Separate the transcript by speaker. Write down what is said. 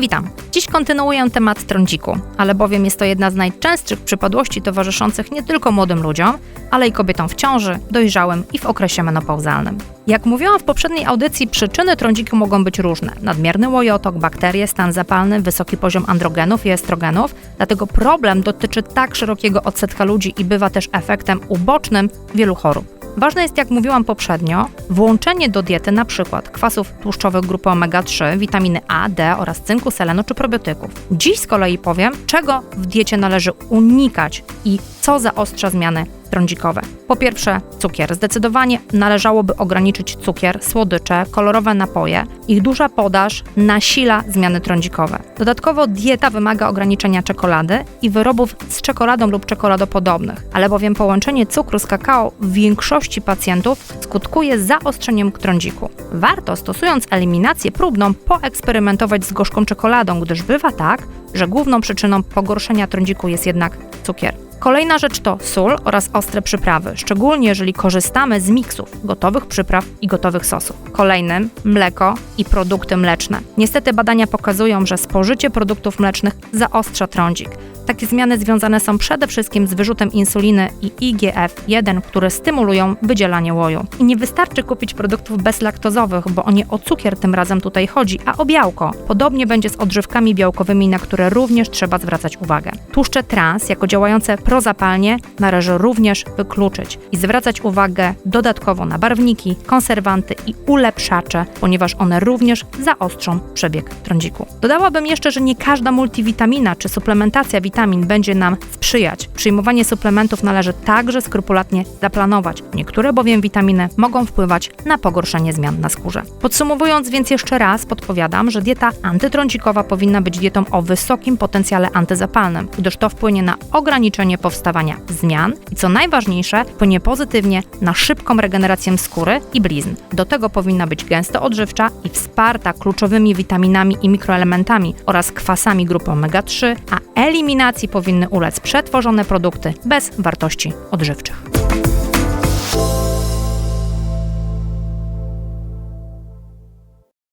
Speaker 1: Witam. Dziś kontynuuję temat trądziku, ale bowiem jest to jedna z najczęstszych przypadłości towarzyszących nie tylko młodym ludziom, ale i kobietom w ciąży, dojrzałym i w okresie menopauzalnym. Jak mówiłam w poprzedniej audycji, przyczyny trądziku mogą być różne. Nadmierny łojotok, bakterie, stan zapalny, wysoki poziom androgenów i estrogenów, dlatego problem dotyczy tak szerokiego odsetka ludzi i bywa też efektem ubocznym wielu chorób. Ważne jest, jak mówiłam poprzednio, włączenie do diety np. kwasów tłuszczowych grupy omega-3, witaminy A, D oraz cynku, selenu czy probiotyków. Dziś z kolei powiem, czego w diecie należy unikać i co zaostrza zmiany trądzikowe. Po pierwsze, cukier. Zdecydowanie należałoby ograniczyć cukier, słodycze, kolorowe napoje. Ich duża podaż nasila zmiany trądzikowe. Dodatkowo dieta wymaga ograniczenia czekolady i wyrobów z czekoladą lub czekoladopodobnych, ale bowiem połączenie cukru z kakao w większości pacjentów skutkuje zaostrzeniem trądziku. Warto, stosując eliminację próbną, poeksperymentować z gorzką czekoladą, gdyż bywa tak, że główną przyczyną pogorszenia trądziku jest jednak cukier. Kolejna rzecz to sól oraz ostre przyprawy, szczególnie jeżeli korzystamy z miksów gotowych przypraw i gotowych sosów. Kolejnym mleko i produkty mleczne. Niestety badania pokazują, że spożycie produktów mlecznych zaostrza trądzik. Takie zmiany związane są przede wszystkim z wyrzutem insuliny i IGF-1, które stymulują wydzielanie łoju. I nie wystarczy kupić produktów bezlaktozowych, bo o nie o cukier tym razem tutaj chodzi, a o białko. Podobnie będzie z odżywkami białkowymi, na które również trzeba zwracać uwagę. Tłuszcze trans, jako działające prozapalnie, należy również wykluczyć i zwracać uwagę dodatkowo na barwniki, konserwanty i ulepszacze, ponieważ one również zaostrzą przebieg trądziku. Dodałabym jeszcze, że nie każda multivitamina czy suplementacja witamin będzie nam sprzyjać. Przyjmowanie suplementów należy także skrupulatnie zaplanować. Niektóre bowiem witaminy mogą wpływać na pogorszenie zmian na skórze. Podsumowując więc jeszcze raz, podpowiadam, że dieta antytrądzikowa powinna być dietą o wysokim potencjale antyzapalnym, gdyż to wpłynie na ograniczenie powstawania zmian i co najważniejsze, wpłynie pozytywnie na szybką regenerację skóry i blizn. Do tego powinna być gęsto odżywcza i wsparta kluczowymi witaminami i mikroelementami oraz kwasami grupy omega-3, a eliminacji powinny ulec przetworzone produkty bez wartości odżywczych.